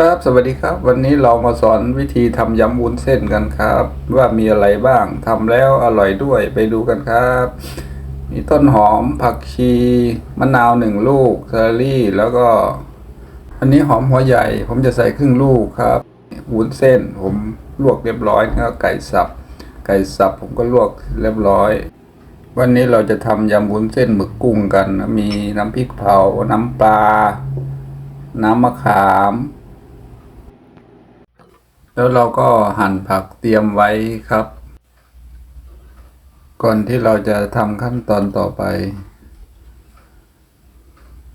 ครับสวัสดีครับ วันนี้เรามาสอนวิธีทำยำวุ้นเส้นกันครับ ว่ามีอะไรบ้างทำแล้วอร่อยด้วยไปดูกันครับ มีต้นหอมผักชีมะนาวหนึ่งลูกเซอรี่ แล้วก็ อันนี้หอมหัวใหญ่ ผมจะใส่ครึ่งลูกครับวุ้นเส้น ผมลวกเรียบร้อยแล้วไก่สับ ไก่สับผมก็ลวกเรียบร้อย วันนี้เราจะทำยำวุ้นเส้นหมึกกุ้งกัน มีน้ำพริกเผาน้ำปลา น้ำมะขาม แล้วเราก็หั่นผักเตรียมไว้ครับ ก่อนที่เราจะทำขั้นตอนต่อไป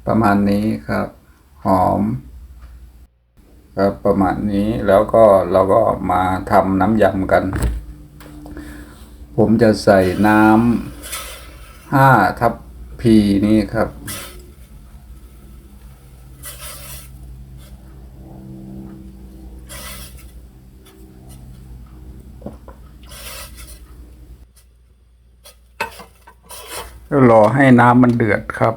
ประมาณนี้ครับ หอม ครับประมาณนี้แล้วก็เราก็มาทำน้ำยำกัน ผมจะใส่น้ำห้าทับพีนี้ครับ แล้วรอให้น้ำมันเดือดครับ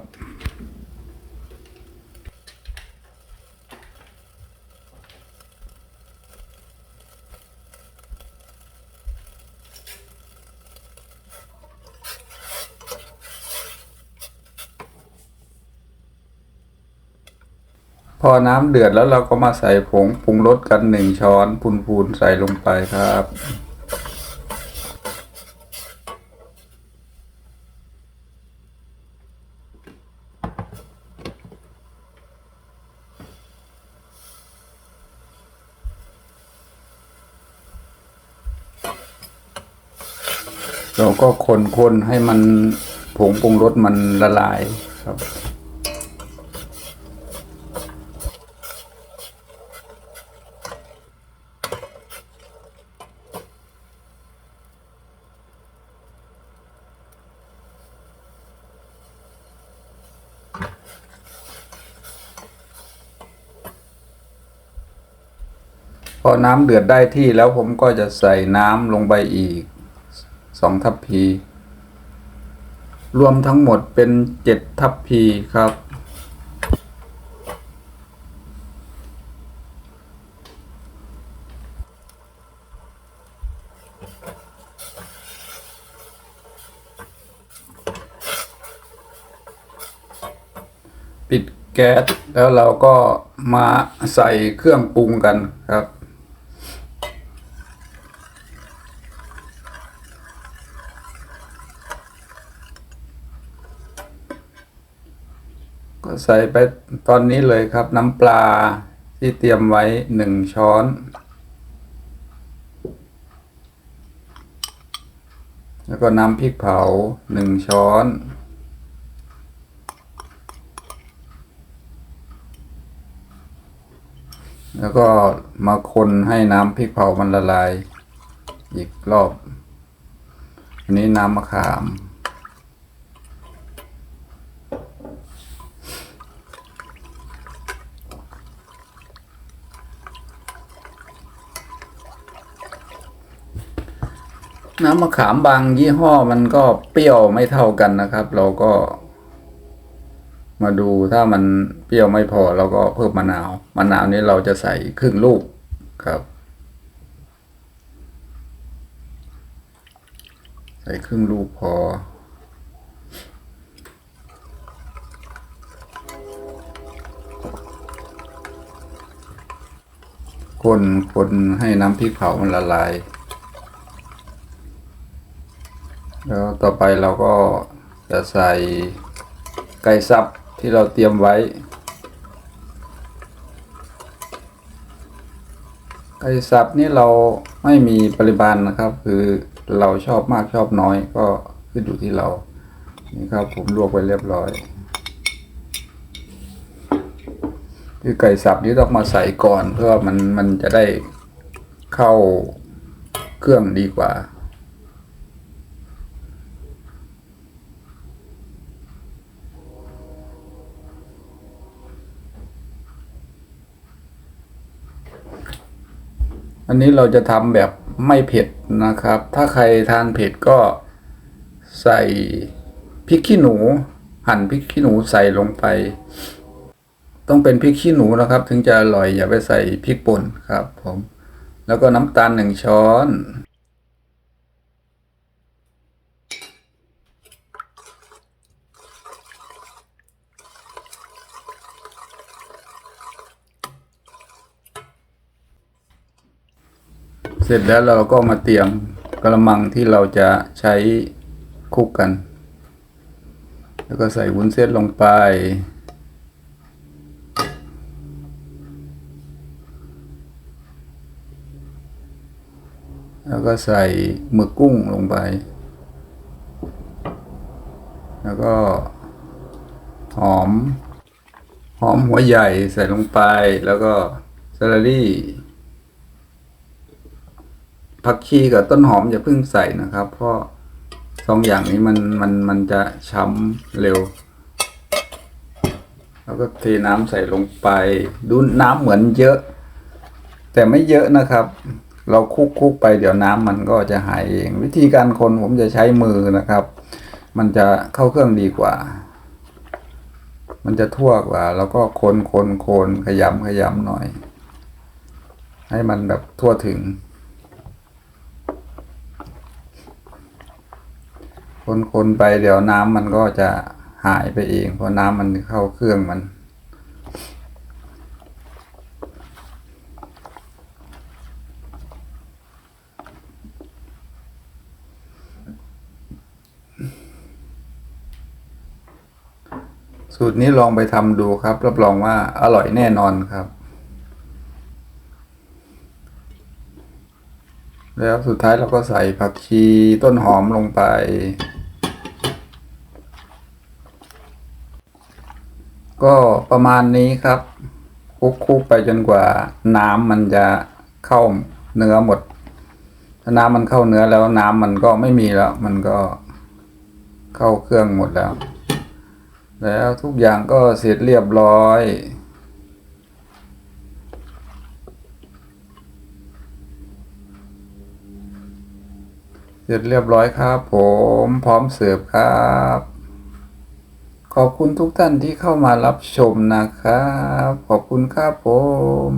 พอน้ำเดือดแล้วเราก็มาใส่ผงปรุงรสกันหนึ่งช้อนพูนๆใส่ลงไปครับ เราก็คนๆให้มันผงปรุงรสมันละลายครับ พอน้ำเดือดได้ที่แล้วผมก็จะใส่น้ำลงไปอีก สองทัพพี รวมทั้งหมดเป็นเจ็ดทัพพีครับ ปิดแก๊สแล้วเราก็มาใส่เครื่องปรุงกันครับ ก็ใส่ไปตอนนี้เลยครับ น้ำปลาที่เตรียมไว้หนึ่งช้อน แล้วก็น้ำพริกเผาหนึ่งช้อนแล้วก็มาคนให้น้ำพริกเผามันละลาย อีกรอบ อันนี้น้ำมะขาม น้ำมะขามบางยี่ห้อมันก็เปรี้ยวไม่เท่ากันนะครับ เราก็ มาดูถ้ามันเปรี้ยวไม่พอเราก็เพิ่มมะนาวมะนาวนี้เราจะใส่ครึ่งลูกครับ ใส่ครึ่งลูกพอคนคนให้น้ำพริกเผามันละลาย แล้วต่อไปเราก็จะใส่ไก่สับที่เราเตรียมไว้ ไก่สับนี่เราไม่มีปริมาณนะครับ คือเราชอบมากชอบน้อยก็ขึ้นอยู่ที่เรา นี่ครับผมลวกไว้เรียบร้อย คือไก่สับนี่ต้องมาใส่ก่อนเพื่อมันมันจะได้เข้าเครื่องดีกว่า อันนี้เราจะทำแบบไม่เผ็ดนะครับ ถ้าใครทานเผ็ดก็ใส่พริกขี้หนู หั่นพริกขี้หนูใส่ลงไป ต้องเป็นพริกขี้หนูนะครับ ถึงจะอร่อยอย่าไปใส่พริกป่นครับ ผม แล้วก็น้ำตาลหนึ่งช้อน เสร็จแล้วเราก็มาเตรียมกระมังที่เราจะใช้คุกกัน แล้วก็ใส่วุ้นเส้นลงไป แล้วก็ใส่หมึกกุ้งลงไป แล้วก็หอม หอมหัวใหญ่ใส่ลงไป แล้วก็ซาลารี่ ผักชีกับต้นหอมอย่าเพิ่งใส่นะครับ เพราะสองอย่างนี้มันมันมันจะช้ำเร็ว แล้วก็เทน้ำใส่ลงไป ดูน้ำเหมือนเยอะ แต่ไม่เยอะนะครับ เราคุกคุกไปเดี๋ยวน้ำมันก็จะหายเอง วิธีการคนผมจะใช้มือนะครับ มันจะเข้าเครื่องดีกว่า มันจะทั่วกว่า แล้วก็คนคนคนขยำขยำหน่อย ให้มันแบบทั่วถึง คนคนไปเดี๋ยวน้ำมันก็จะหายไปเอง เพราะน้ำมันเข้าเครื่องมัน สูตรนี้ลองไปทำดูครับ รับรองว่าอร่อยแน่นอนครับ แล้วสุดท้ายเราก็ใส่ผักชีต้นหอมลงไป ก็ประมาณนี้ครับคลุกไปจนกว่าน้ำมันจะเข้าเนื้อหมด ถ้าน้ำมันเข้าเนื้อแล้วน้ำมันก็ไม่มีแล้ว มันก็เข้าเครื่องหมดแล้ว แล้วทุกอย่างก็เสร็จเรียบร้อยเสร็จเรียบร้อยครับผมพร้อมเสิร์ฟครับ ขอบคุณทุกท่านที่เข้ามารับชมนะครับ ขอบคุณครับผม